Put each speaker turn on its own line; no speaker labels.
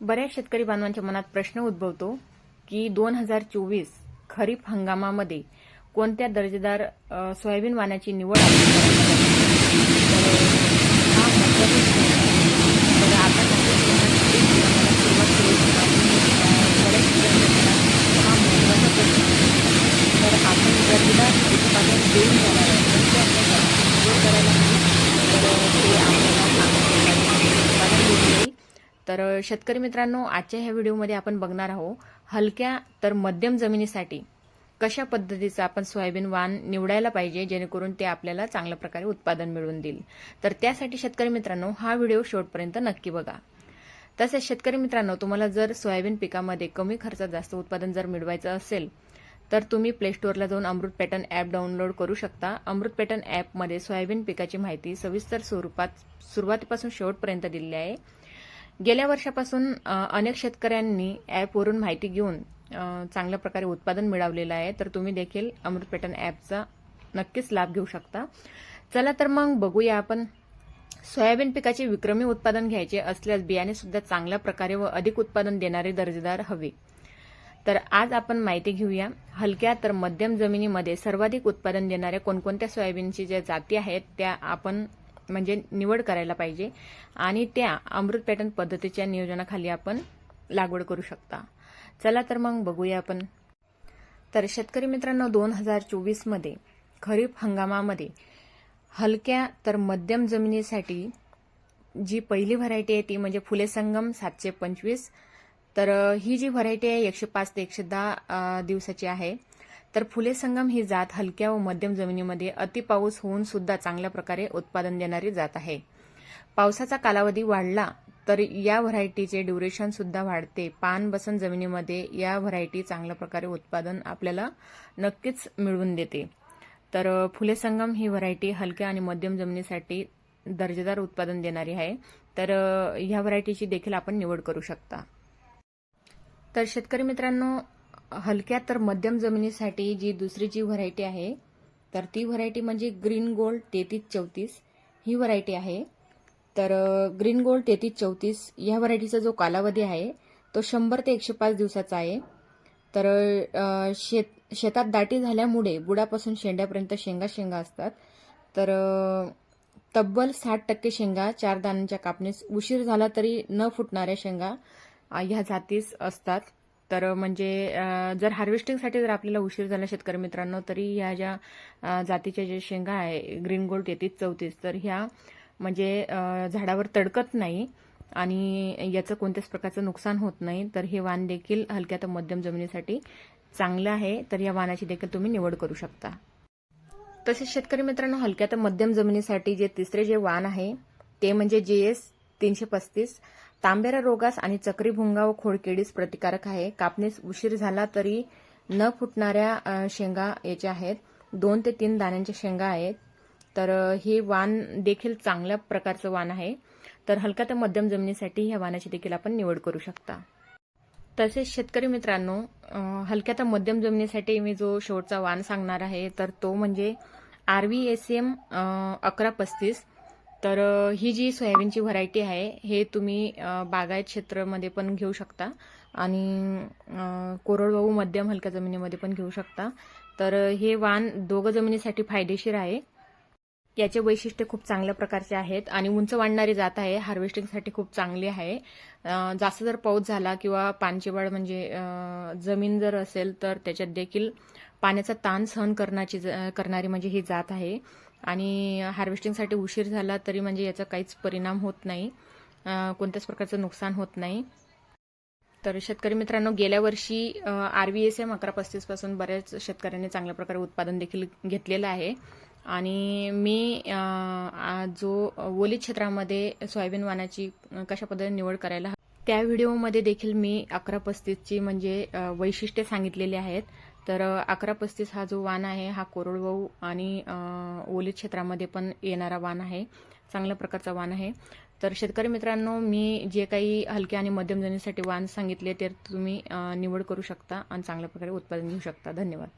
बऱ्याच शेतकरी बांधवांच्या मनात प्रश्न उद्भवतो की दोन हजार चोवीस खरीप हंगामामध्ये कोणत्या दर्जेदार सोयाबीन वाणाची निवड आपण करायला तर शेतकरी मित्रांनो आजच्या ह्या व्हिडिओमध्ये आपण बघणार आहोत हलक्या तर मध्यम जमिनीसाठी कशा पद्धतीचं आपण सोयाबीन वाण निवडायला पाहिजे जेणेकरून ते आपल्याला चांगल्या प्रकारे उत्पादन मिळवून देईल. तर त्यासाठी शेतकरी मित्रांनो हा व्हिडिओ शेवटपर्यंत नक्की बघा. तसेच शेतकरी मित्रांनो तुम्हाला जर सोयाबीन पिकामध्ये कमी खर्चात जास्त उत्पादन जर मिळवायचं असेल तर तुम्ही प्ले स्टोअरला जाऊन अमृत पॅटर्न ॲप डाउनलोड करू शकता. अमृत पॅटर्न ॲपमध्ये सोयाबीन पिकाची माहिती सविस्तर स्वरूपात सुरुवातीपासून शेवटपर्यंत दिलेली आहे. गेल्या वर्षापासून अनेक शेतकऱ्यांनी ॲपवरून माहिती घेऊन चांगल्या प्रकारे उत्पादन मिळवलेलं आहे. तर तुम्ही देखील अमृत पॅटर्न ॲपचा नक्कीच लाभ घेऊ शकता. चला तर मग बघूया आपण. सोयाबीन पिकाचे विक्रमी उत्पादन घ्यायचे असल्यास बियाणे सुद्धा चांगल्या प्रकारे व अधिक उत्पादन देणारे दर्जेदार हवे. तर आज आपण माहिती घेऊया. हलक्या तर मध्यम जमिनीमध्ये सर्वाधिक उत्पादन देणाऱ्या कोणकोणत्या सोयाबीनची ज्या जाती आहेत त्या आपण म्हणजे निवड करायला पाहिजे. आणि त्या अमृत पॅटर्न पद्धतीच्या नियोजनाखाली आपण लागवड करू शकता. चला तर मग बघूया आपण. तर शेतकरी मित्रांनो दोन हजार चोवीसमध्ये खरीप हंगामामध्ये हलक्या तर मध्यम जमिनीसाठी जी पहिली व्हरायटी आहे ती म्हणजे फुले संगम सातशे पंचवीस. तर ही जी व्हरायटी आहे एकशे पाच ते एकशे दहा दिवसाची आहे. तर फुले संगम ही जात हलक्या व मध्यम जमिनीमध्ये अतिपाऊस होऊन सुद्धा चांगल्या प्रकारे उत्पादन देणारी जात आहे. पावसाचा कालावधी वाढला तर या व्हरायटीचे ड्युरेशन सुद्धा वाढते. पान बसन जमिनीमध्ये या व्हरायटी चांगल्या प्रकारे उत्पादन आपल्याला नक्कीच मिळवून देते. तर फुले संगम ही व्हरायटी हलक्या आणि मध्यम जमिनीसाठी दर्जेदार उत्पादन देणारी आहे. तर या ह्या व्हरायटीची देखील आपण निवड करू शकता. तर शेतकरी मित्रांनो हलक्या तर मध्यम जमिनीसाठी जी दुसरी जी व्हरायटी आहे तर ती व्हरायटी म्हणजे ग्रीन गोल्ड तेहतीस चौतीस ही व्हरायटी आहे. तर ग्रीन गोल्ड तेहतीस चौतीस या व्हरायटीचा जो कालावधी आहे तो शंभर ते एकशे पाच दिवसाचा आहे. तर शेत शेतात दाटी झाल्यामुळे बुडापासून शेंड्यापर्यंत शेंगा शेंगा असतात. तर तब्बल साठ टक्के शेंगा चार दाण्यांच्या कापणीस उशीर झाला तरी न फुटणाऱ्या शेंगा ह्या जातीस असतात. तर म्हणजे जर हार्वेस्टिंगसाठी जर आपल्याला उशीर झाला शेतकरी मित्रांनो तरी ह्या ज्या जातीच्या ज्या शेंगा आहे ग्रीन गोल्ड येतीस चौतीस तर ह्या म्हणजे झाडावर तडकत नाही आणि याचं कोणत्याच प्रकारचं नुकसान होत नाही. तर हे वाण देखील हलक्या तर मध्यम जमिनीसाठी चांगलं आहे. तर या वाणाची देखील तुम्ही निवड करू शकता. तसेच शेतकरी मित्रांनो हलक्या तर मध्यम जमिनीसाठी जे तिसरे जे वाण आहे ते म्हणजे जे एस तीनशे पस्तीस. तांबेरा रोगास आणि चक्री भुंगा व खोडकिडीस प्रतिकारक आहे. कापणीस उशीर झाला तरी न फुटणाऱ्या शेंगा याच्या आहेत. दोन ते तीन दाण्यांच्या शेंगा आहेत. तर हे वाण देखील चांगल्या प्रकारचं वाण आहे. तर हलक्या ते मध्यम जमिनीसाठी ह्या वाणाची देखील आपण निवड करू शकता. तसेच शेतकरी मित्रांनो हलक्या तर मध्यम जमिनीसाठी मी जो शेवटचा वाण सांगणार आहे तर तो म्हणजे आर व्ही एस एम अकरा पस्तीस. तर ही जी सोयाबीनची व्हरायटी आहे हे तुम्ही बागायत क्षेत्रामध्ये पण घेऊ शकता आणि कोरडवाहू मध्यम हलक्या जमिनीमध्ये पण घेऊ शकता. तर हे वाण दोघं जमिनीसाठी फायदेशीर आहे. याचे वैशिष्ट्य खूप चांगल्या प्रकारचे आहेत आणि उंच वाढणारी जात आहे हार्वेस्टिंगसाठी खूप चांगली आहे. जास्त जर पाऊस झाला किंवा पानशेवाड म्हणजे जमीन जर असेल तर त्याच्यात देखील पाण्याचा ताण सहन करण्याची ज- करणारी म्हणजे ही जात आहे. आणि हार्वेस्टिंगसाठी उशीर झाला तरी म्हणजे याचा काहीच परिणाम होत नाही. कोणत्याच प्रकारचं नुकसान होत नाही. तर शेतकरी मित्रांनो गेल्या वर्षी आर व्ही एस एम अकरा पस्तीसपासून बऱ्याच शेतकऱ्यांनी चांगल्या प्रकारे उत्पादन देखील घेतलेलं आहे. आणि मी जो ओली क्षेत्रामध्ये सोयाबीन वाणाची कशा पद्धतीने निवड करायला त्या व्हिडिओमध्ये देखील मी अकरा पस्तीसची म्हणजे वैशिष्ट्ये सांगितलेली आहेत. तर अकरा पस्तीस हा जो वाण आहे हा कोरडवाहू आणि ओली क्षेत्रामध्ये पण येणारा वाण आहे. चांगल्या प्रकारचा वाण आहे. तर शेतकरी मित्रांनो मी जे काही हलक्या आणि मध्यम जमिनीसाठी वाण सांगितले ते तुम्ही निवड करू शकता आणि चांगल्या प्रकारे उत्पादन घेऊ शकता. धन्यवाद.